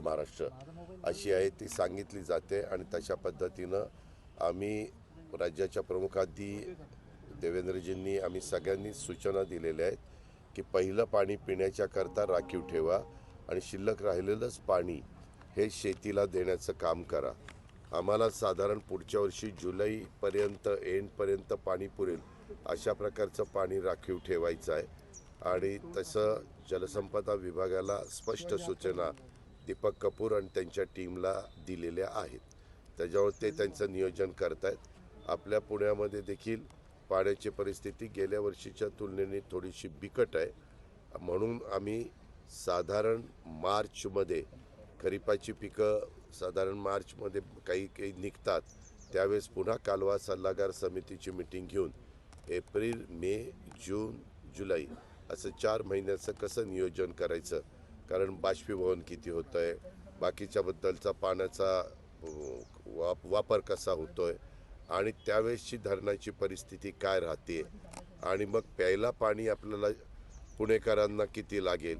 उत्तर महाराष्ट्र. अशी आहे ती सांगितली जाते आणि तशा पद्धतीनं आम्ही राज्याच्या प्रमुखांनी देवेंद्रजींनी आम्ही सगळ्यांनी सूचना दिलेल्या आहेत की पहिलं पाणी पिण्याच्या करता राखीव ठेवा आणि शिल्लक राहिलेलंच पाणी हे शेतीला देण्याचं काम करा. आम्हाला साधारण पुढच्या वर्षी जुलैपर्यंत एंडपर्यंत पाणी पुरेल अशा प्रकारचं पाणी राखीव ठेवायचं आहे. आणि तसं जलसंपदा विभागाला स्पष्ट सूचना दीपक कपूर आणि त्यांच्या टीमला दिलेल्या आहेत. त्याच्यावर ते त्यांचं नियोजन करत आहेत आपल्या पुण्यामध्ये देखील पाण्याची परिस्थिती गेल्या वर्षीच्या तुलनेने थोडीशी बिकट आहे. म्हणून आम्ही साधारण मार्चमध्ये खरीपाची पिकं साधारण मार्चमध्ये काही काही निघतात. त्यावेळेस पुन्हा कालवा सल्लागार समितीची मिटिंग घेऊन एप्रिल मे जून जुलै असं चार महिन्याचं कसं नियोजन करायचं कारण बाष्पीभवन किती होतं आहे बाकीच्याबद्दलचा पाण्याचा वाप वापर कसा होतो आहे आणि त्यावेळेसची धरणाची परिस्थिती काय राहते आणि मग प्यायला पाणी आपल्याला पुणेकरांना किती लागेल?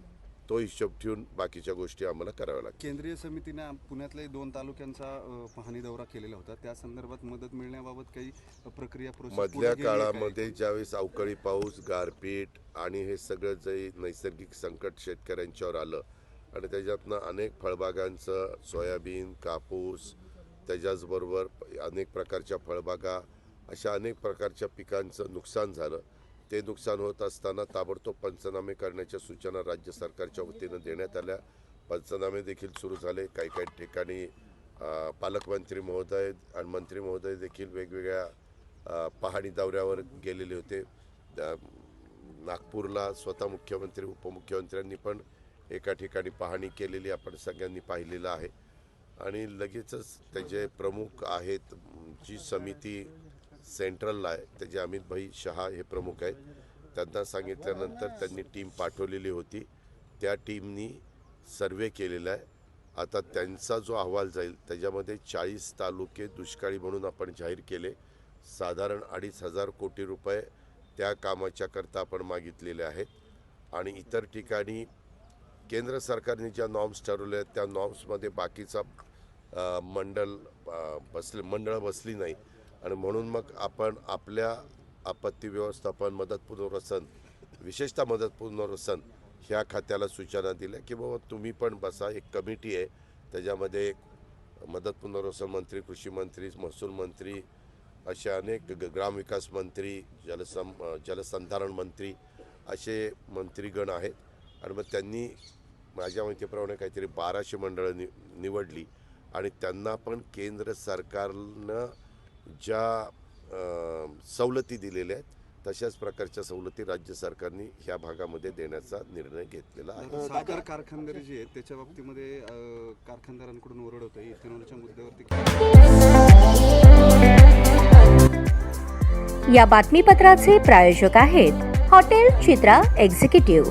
तो हिशोब ठेवून बाकीच्या गोष्टी आम्हाला कराव्या लागतील. केंद्रीय समितीने पुण्यातल्या दोन तालुक्यांचा पाहणी दौरा केलेला होता. त्या संदर्भात मदत मिळण्याबाबत काही प्रक्रिया मधल्या? काळामध्ये ज्यावेळेस अवकाळी पाऊस गारपीट आणि हे सगळं जे नैसर्गिक संकट शेतकऱ्यांच्यावर आलं आणि त्याच्यातनं अनेक फळबागांचं सोयाबीन कापूस त्याच्याचबरोबर अनेक प्रकारच्या फळबागा अशा अनेक प्रकारच्या पिकांचं नुकसान झालं. ते नुकसान होत असताना ताबडतोब पंचनामे करण्याच्या सूचना राज्य सरकारच्या वतीनं देण्यात आल्या. पंचनामे देखील सुरू झाले. काही काही ठिकाणी पालकमंत्री महोदय आणि मंत्री महोदय देखील वेगवेगळ्या पाहणी दौऱ्यावर गेलेले होते. नागपूरला स्वतः मुख्यमंत्री उपमुख्यमंत्र्यांनी पण एका ठिकाणी पाहणी केलेली आपण सगळ्यांनी पाहिलेलं आहे. आणि लगेचच त्याचे प्रमुख आहेत जी समिती सेंट्रलला आहे. त्याचे अमित भाई शहा हे प्रमुख आहेत त्यांना सांगितल्यानंतर त्यांनी टीम पाठवलेली होती. त्या टीमनी सर्वे केलेला आहे. आता त्यांचा जो अहवाल जाईल त्याच्यामध्ये चाळीस तालुके दुष्काळी म्हणून आपण जाहीर केले. साधारण अडीच हजार कोटी रुपये त्या कामाच्या करता आपण मागितलेले आहेत. आणि इतर ठिकाणी केंद्र सरकारने ज्या नॉर्म्स ठरवल्या आहेत त्या नॉर्म्समध्ये बाकीचा मंडल बसले मंडळं बसली नाही. आणि म्हणून मग आपण आपल्या आपत्ती व्यवस्थापन मदत पुनर्वसन विशेषतः मदत पुनर्वसन ह्या खात्याला सूचना दिल्या की बाबा तुम्ही पण बसा एक कमिटी आहे. त्याच्यामध्ये मदत पुनर्वसन मंत्री कृषी मंत्री महसूल मंत्री असे अनेक ग- ग्रामविकास मंत्री जलसं जलसंधारण मंत्री असे मंत्रीगण आहेत. आणि मग त्यांनी माझ्या माहितीप्रमाणे काहीतरी बाराशे मंडळं नि निवडली आणि त्यांना पण केंद्र सरकारनं ज्या सवलती दिलेल्या आहेत तशाच प्रकारच्या सवलती राज्य सरकारने ह्या भागामध्ये देण्याचा निर्णय घेतलेला आहे. साखर कारखानदारी जी आहेत त्याच्या बाबतीमध्ये कारखानदारांकडून ओरड होतं इथेनॉलच्या मुद्द्यावरती या बातमीपत्राचे प्रायोजक आहेत हॉटेल चित्रा एक्झिक्युटिव्ह.